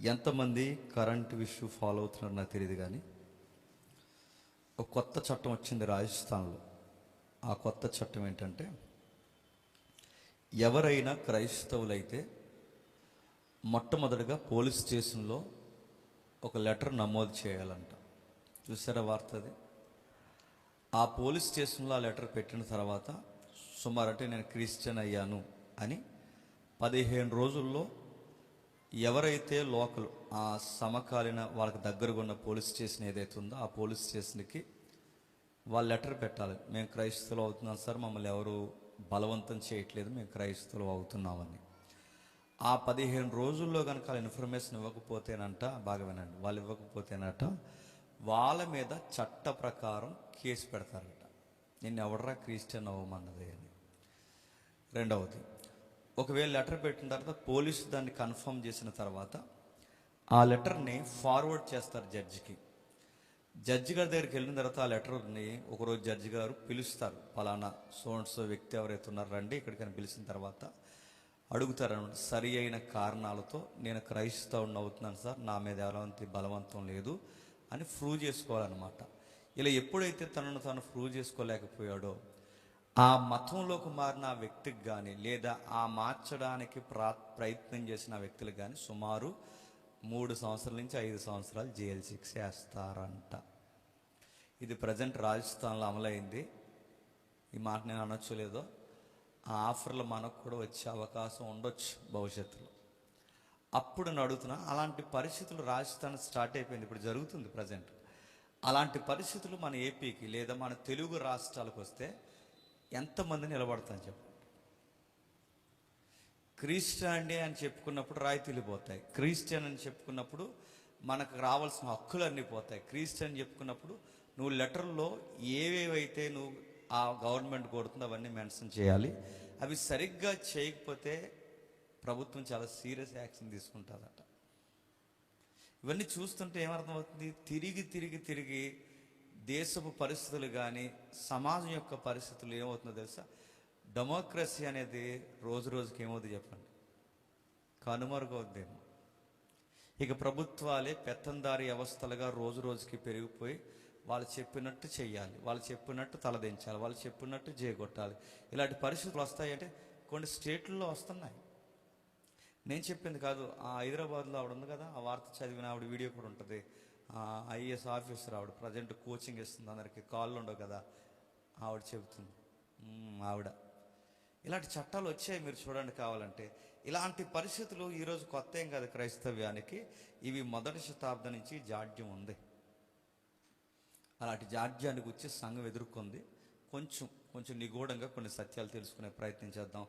ఎంతమంది current issue follow అవుతున్నారో నాకు తెలియదు కానీ ఒక కొత్త చట్టం వచ్చింది రాజస్థాన్లో. ఆ కొత్త చట్టం ఏంటంటే ఎవరైనా క్రైస్తవులైతే మొట్టమొదటిగా పోలీస్ స్టేషన్లో ఒక లెటర్ నమోదు చేయాలంట. చూసారా వార్త అది? ఆ పోలీస్ స్టేషన్లో ఆ లెటర్ పెట్టిన తర్వాత సుమారు అంటే నేను క్రిస్టియన్ అయ్యాను అని పదిహేను రోజుల్లో ఎవరైతే లోకల్ ఆ సమకాలీన వాళ్ళకి దగ్గరగా ఉన్న పోలీస్ స్టేషన్ ఏదైతే ఉందో ఆ పోలీస్ స్టేషన్కి వాళ్ళు లెటర్ పెట్టాలి. మేము క్రైస్తవులు అవుతున్నాం సార్ మమ్మల్ని ఎవరు బలవంతం చేయట్లేదు మేము క్రైస్తవులు అవుతున్నామని. ఆ పదిహేను రోజుల్లో కనుక వాళ్ళ ఇన్ఫర్మేషన్ ఇవ్వకపోతేనంట బాగా వినండి వాళ్ళు ఇవ్వకపోతేనట వాళ్ళ మీద చట్ట ప్రకారం కేసు పెడతారట. నిన్ను ఎవడరా క్రిస్టియన్ అవ్వమన్నది అని. రెండవది ఒకవేళ లెటర్ పెట్టిన తర్వాత పోలీసు దాన్ని కన్ఫర్మ్ చేసిన తర్వాత ఆ లెటర్ని ఫార్వర్డ్ చేస్తారు జడ్జికి. జడ్జి గారి దగ్గరికి వెళ్ళిన తర్వాత ఆ లెటర్ని ఒకరోజు జడ్జి గారు పిలుస్తారు. పలానా సోన్సో వ్యక్తి ఎవరైతే ఉన్నారో రండి ఇక్కడికైనా పిలిచిన తర్వాత అడుగుతారనమాట. సరి అయిన కారణాలతో నేను క్రైస్తవుని అవుతున్నాను సార్ నా మీద ఎలాంటి బలవంతం లేదు అని ప్రూవ్ చేసుకోవాలన్నమాట. ఇలా ఎప్పుడైతే తనను తాను ప్రూవ్ చేసుకోలేకపోయాడో ఆ మతంలోకి మారిన ఆ వ్యక్తికి కానీ లేదా ఆ మార్చడానికి ప్రా ప్రయత్నం చేసిన ఆ వ్యక్తులకు కానీ సుమారు మూడు సంవత్సరాల నుంచి ఐదు సంవత్సరాలు జైలు శిక్ష వేస్తారంట. ఇది ప్రజెంట్ రాజస్థాన్లో అమలైంది. ఈ మాట నేను అనొచ్చు లేదో? ఆ ఆఫర్లు మనకు కూడా వచ్చే అవకాశం ఉండొచ్చు భవిష్యత్తులో. అప్పుడు నేను అడుగుతున్నా అలాంటి పరిస్థితులు రాజస్థాన్ స్టార్ట్ అయిపోయింది ఇప్పుడు జరుగుతుంది ప్రజెంట్. అలాంటి పరిస్థితులు మన ఏపీకి లేదా మన తెలుగు రాష్ట్రాలకు వస్తే ఎంతమంది నిలబడతాను చెప్పు. క్రిస్టియానిటీ అని చెప్పుకున్నప్పుడు రాయితీలు పోతాయి. క్రిస్టియన్ అని చెప్పుకున్నప్పుడు మనకు రావాల్సిన హక్కులన్నీ పోతాయి. క్రిస్టియన్ చెప్పుకున్నప్పుడు నువ్వు లెటర్లో ఏవేవైతే నువ్వు ఆ గవర్నమెంట్ కోరుతుందో అవన్నీ మెన్షన్ చేయాలి. అవి సరిగ్గా చేయకపోతే ప్రభుత్వం చాలా సీరియస్ యాక్షన్ తీసుకుంటుందట. ఇవన్నీ చూస్తుంటే ఏమర్థమవుతుంది? తిరిగి తిరిగి తిరిగి దేశపు పరిస్థితులు కానీ సమాజం యొక్క పరిస్థితులు ఏమవుతుందో తెలుసా? డెమోక్రసీ అనేది రోజు రోజుకి ఏమవుతుంది చెప్పండి? కనుమరుగవుద్దేమో. ఇక ప్రభుత్వాలే పెత్తందారి వ్యవస్థలుగా రోజు రోజుకి పెరిగిపోయి వాళ్ళు చెప్పినట్టు చేయాలి వాళ్ళు చెప్పినట్టు తలదించాలి వాళ్ళు చెప్పినట్టు చేయగొట్టాలి ఇలాంటి పరిస్థితులు వస్తాయంటే కొన్ని స్టేట్లలో వస్తున్నాయి. నేను చెప్పింది కాదు ఆ హైదరాబాద్లో ఆవిడ ఉంది కదా ఆ వార్త చదివిన ఆవిడ వీడియో కూడా ఉంటుంది. ఐఏఎస్ ఆఫీసర్ ఆవిడ ప్రజెంట్ కోచింగ్ ఇస్తుంది. అందరికి కాళ్ళు ఉండవు కదా. ఆవిడ చెబుతుంది. ఆవిడ. ఇలాంటి చట్టాలు వచ్చాయి మీరు చూడండి కావాలంటే. ఇలాంటి పరిస్థితులు ఈరోజు కొత్త ఏం కాదు క్రైస్తవ్యానికి. ఇవి మొదటి శతాబ్దం నుంచి జాడ్యం ఉంది. అలాంటి జాడ్యానికి వచ్చి సంఘం ఎదుర్కొంది. కొంచెం కొంచెం నిగూఢంగా కొన్ని సత్యాలు తెలుసుకునే ప్రయత్నం చేద్దాం.